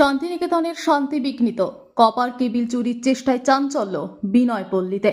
শান্তিনিকেতনের শান্তি বিঘ্নিত। কপার কেবিল চুরির চেষ্টায় চাঞ্চল্য বিনয়পল্লীতে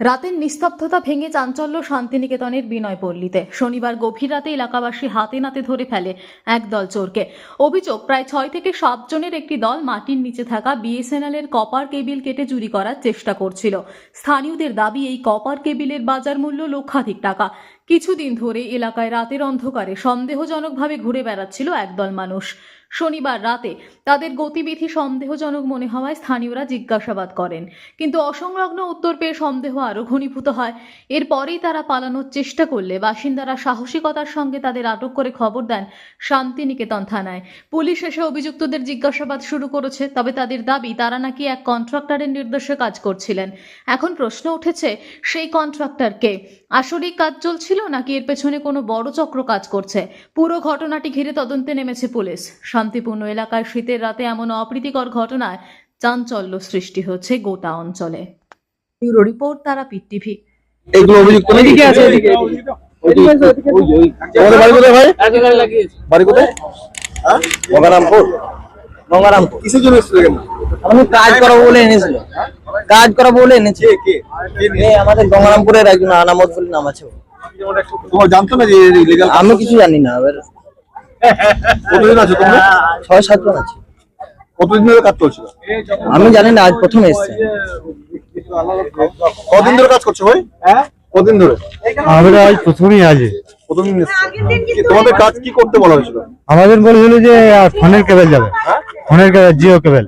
রাতের নিস্তব্ধতা ভেঙে চাঞ্চল্য শান্তিনিকেতনের বিনয়পল্লীতে শনিবার গভীর রাতে এলাকাবাসী হাতে নাতে ধরে ফেলে একদল চোরকে। অভিযোগ, প্রায় ছয় থেকে সাতজনের একটি দল মাটির নিচে থাকা বিএসএনএল এর কপার কেবিল কেটে চুরি করার চেষ্টা করছিল। স্থানীয়দের দাবি, এই কপার কেবিলের বাজার মূল্য লক্ষাধিক টাকা। কিছুদিন ধরে এলাকায় রাতের অন্ধকারে সন্দেহজনকভাবে ঘুরে বেড়াচ্ছিল একদল মানুষ। শনিবার রাতে তাদের গতিবিধি সন্দেহজনক মনে হওয়ায় স্থানীয়রা জিজ্ঞাসাবাদ করেন। কিন্তু অসংলগ্ন উত্তর পেয়ে সন্দেহ আরও ঘনীভূত হয়। এরপরেই তারা পালানোর চেষ্টা করলে বাসিন্দারা সাহসিকতার সঙ্গে তাদের আটক করে খবর দেন শান্তিনিকেতন থানায়। পুলিশ এসে অভিযুক্তদের জিজ্ঞাসাবাদ শুরু করেছে, তবে তাদের দাবি তারা নাকি এক কন্ট্রাক্টরের নির্দেশে কাজ করছিলেন। এখন প্রশ্ন উঠেছে, সেই কন্ট্রাক্টরকে আসলেই কাজ চলছিল নাকি এর পেছনে কোনো বড় চক্র কাজ করছে? পুরো ঘটনাটি ঘিরে তদন্তে নেমেছে পুলিশ। শান্তিপূর্ণ এলাকায় শীতের রাতে এমন অপ্রীতিকর ঘটনায় চাঞ্চল্য সৃষ্টি হচ্ছে গোটা অঞ্চলে। Bureau report Tarapith TV. এইগুলো অভিযুক্ত এদিকে আছে এদিকে তোমাদের বাড়ি কোথায় ভাই? বাড়ি কোথায়? হ্যাঁ? গঙ্গারামপুর। গঙ্গারামপুর। কিসের জন্য এসেছিল আমি কাজ করাবো বলে এনেছিল কাজ করাবো বলে এনেছে। আমাদের গঙ্গারামপুরের একজন আনামত বলে নাম আছে তোমার জানতো না যে আমি কিছু জানি না এবার কতদিন আছে তোমরা? ছয় সাতজন আছে। কতদিন ধরে কাজ করছিল আমি জানি না আজ প্রথম এসছে। কতদিন ধরে কাজ করছ ভাই? হ্যাঁ? কতদিন ধরে? আমরা আজ প্রথমেই আজ। তোমাদের কাজ কি করতে বলা হয়েছিল? আমাদের বলেছিল যে ফোনের কেবল যাবে। ফোনের কেবল জিও কেবল।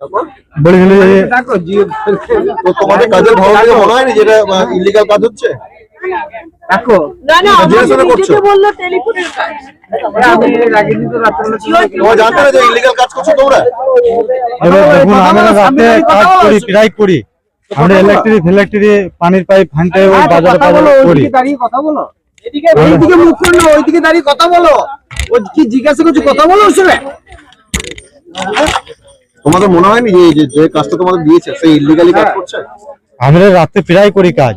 তারপর? বলেছিল যে তোমাদের কাজের মনে হয় না যেটা ইলিগাল কাজ হচ্ছে? না না এটা জেনে শুনে আমার করছ? নিজেকে বলল টেলিফোনের কাজ তোমরা না যে ইলিগাল কাজ করছ তোমরা? এবার দেখুন আমরা রাতে কাজ করি প্রায় করি। আমরা ইলেকট্রিক ইলেকট্রিক পানির পাইপ বাজারে বাজারে করি। দাঁড়িয়ে কথা বলো। এদিকে এইদিকে মুখ করল ওইদিকে দাঁড়িয়ে কথা বলো। ও কি জিজ্ঞাসা করছ কথা বলো ওর তোমাদের মনে হয়নি যে যে- যে কাজটা তোমাদের দিয়েছে সেই ইলিগালি কাজ করছে? আমরা রাতে প্রায় করি কাজ।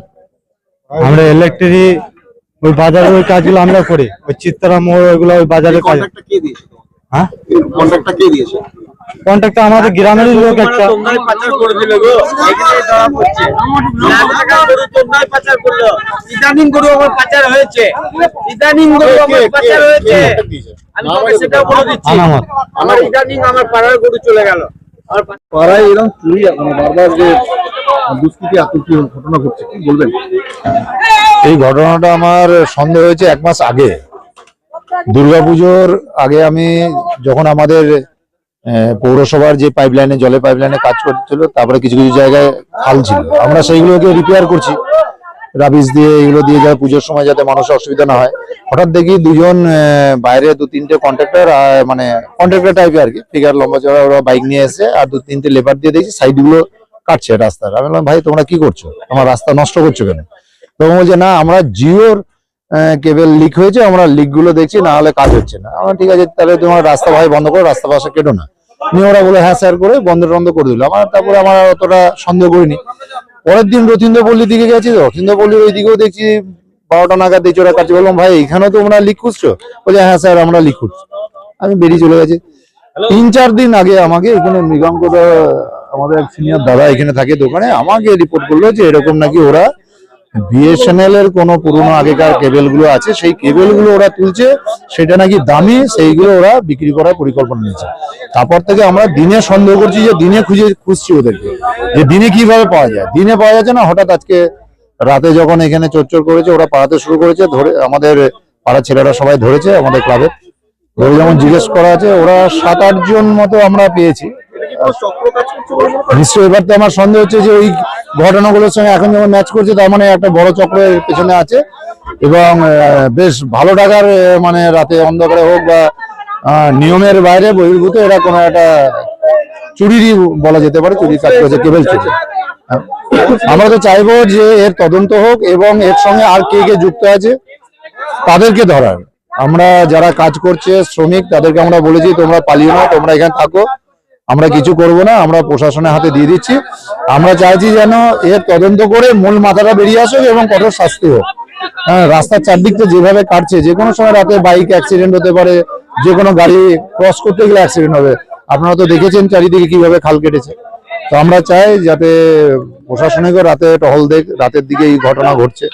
আমরা ইলেকট্রিক ওই বাজারের ওই কাজগুলো আমরা করি। ওই চিত্রা মোড় ওইগুলো ওই বাজারে কাজ। হ্যাঁ? কন্ট্রাক্টটা কে দিয়েছে? কন্ট্যাক্টটা আমাদের গ্রামেরই লোক একটা। পাচার করে দিলে গো। এখানে ধরা পড়ছে। লাখ টাকা গরু তোমরাই পাচার করল। ইদানিং গরু আমার পাচার হয়েছে। ইদানিং গরু আমার পাচার হয়েছে। আমি তোমাকে সেটাও বলে দিচ্ছি। আমার ইদানিং আমার পাড়ার গরু চলে গেল। আমার পাড়ায় এরকম চুরি মানে বারবার যে এই ঘটনাটা আমার সন্দেহ হয়েছে এক মাস আগে। দুর্গাপুজোর আগে আমি যখন আমাদের পৌরসভার যে পাইপলাইনে জলের পাইপলাইনে কাজ করছিল, তারপরে কিছু কিছু জায়গায় খাল ছিল। আমরা সেইগুলোকে রিপেয়ার করছি। রাবিশ দিয়ে এগুলো দিয়ে যায় পুজোর সময় যাতে মানুষের অসুবিধা না হয়। হঠাৎ দেখি দুজন বাইরে দু তিনটে কন্ট্রাক্টর মানে কন্ট্রাক্টর টাইপের আর কি। ফিগার লম্বা চড়া ওরা বাইক নিয়ে এসে আর দু তিনটে লেবার দিয়ে দেখছি সাইডগুলো কাটছে রাস্তার। আমি বললাম, ভাই, তোমরা কি করছ? আমার রাস্তা নষ্ট করছ কেন? তখন বলছে, না, আমরা জিওর কেবল লিক হয়েছে, আমরা লিকগুলো দেখছি, না হলে কাজ হচ্ছে না। আমরা ঠিক আছে, তাহলে তোমার রাস্তা ভাই বন্ধ করো, রাস্তা পাশে কেটো না। নিয়ে ওরা বলে হ্যাঁ স্যার করে বন্ধ টন্ধ করে দিল। আমার তারপরে আমার অতটা সন্দেহ করিনি। পরের দিন রথীন্দ্রপল্লির দিকে গেছি তো রথীন্দ্রপল্লির ওই দিকেও দেখছি, বারোটা নাগাদ দেখছি ওরা কাছে বললাম, ভাই, এখানেও তোমরা লিক খুঁজছো? বলছে হ্যাঁ স্যার আমরা লিক খুঁজছি। আমি বেরিয়ে চলে গেছি। তিন চার দিন আগে আমাকে এখানে মৃগাঙ্কটা আমাদের এক সিনিয়র দাদা এখানে থাকে দোকানে, আমাকে রিপোর্ট করল যে এরকম নাকি ওরা বিএসএনএল এর কোনো পুরনো আগেকার কেবলগুলো আছে, সেই কেবলগুলো ওরা তুলছে, সেটা নাকি দামি, সেইগুলো ওরা বিক্রি করার পরিকল্পনা নিয়েছে। তারপর থেকে আমরা দিনে সন্দেহ করছি যে দিনে খুঁজে খুঁজছি ওদেরকে, যে দিনে কীভাবে পাওয়া যায়। দিনে পাওয়া যাচ্ছে না, হঠাৎ আজকে রাতে যখন এখানে চোরচোর করেছে, ওরা পাড়াতে শুরু করেছে, ধরে আমাদের পাড়ার ছেলেরা সবাই ধরেছে আমাদের ক্লাবে ধরে যেমন জিজ্ঞেস করা আছে, ওরা সাত আট জন মতো আমরা পেয়েছি। নিশ্চয়ই, এবার তো আমার সন্দেহ হচ্ছে যে ওই ঘটনাগুলোর সঙ্গে এখন যেমন ম্যাচ করছে, তার মানে একটা বড় চক্রের পেছনে আছে। এবং বেশ ভালো টাকার মানে রাতে অন্ধকারে হোক বা নিয়মের বাইরে বহির্ভূত, এরা কোনো একটা চুরিরই বলা যেতে পারে, চুরি কাজ করেছে কেবল চুরি। আমরা তো চাইব যে এর তদন্ত হোক এবং এর সঙ্গে আর কে কে যুক্ত আছে, তাদেরকে ধরার। আমরা যারা কাজ করছে, শ্রমিক, তাদেরকে আমরা বলেছি, তোমরা পালিও না, তোমরা এখানে থাকো। আমরা কিছু করব না আমরা প্রশাসনের হাতে দিয়ে দিচ্ছি। আমরা চাইছি যেন এর তদন্ত করে মূল মাথাটা বেরিয়ে আসুক এবং কঠোর শাস্তি হোক। হ্যাঁ রাস্তার চারদিক তো যেভাবে কাটছে যে কোনো সময় রাতে বাইক অ্যাক্সিডেন্ট হতে পারে যে কোনো গাড়ি ক্রস করতে গেলে অ্যাক্সিডেন্ট হবে। আপনারা তো দেখেছেন চারিদিকে কীভাবে খাল কেটেছে। তো আমরা চাই যাতে প্রশাসনিকও রাতে টহল দেখ রাতের দিকে এই ঘটনা ঘটছে।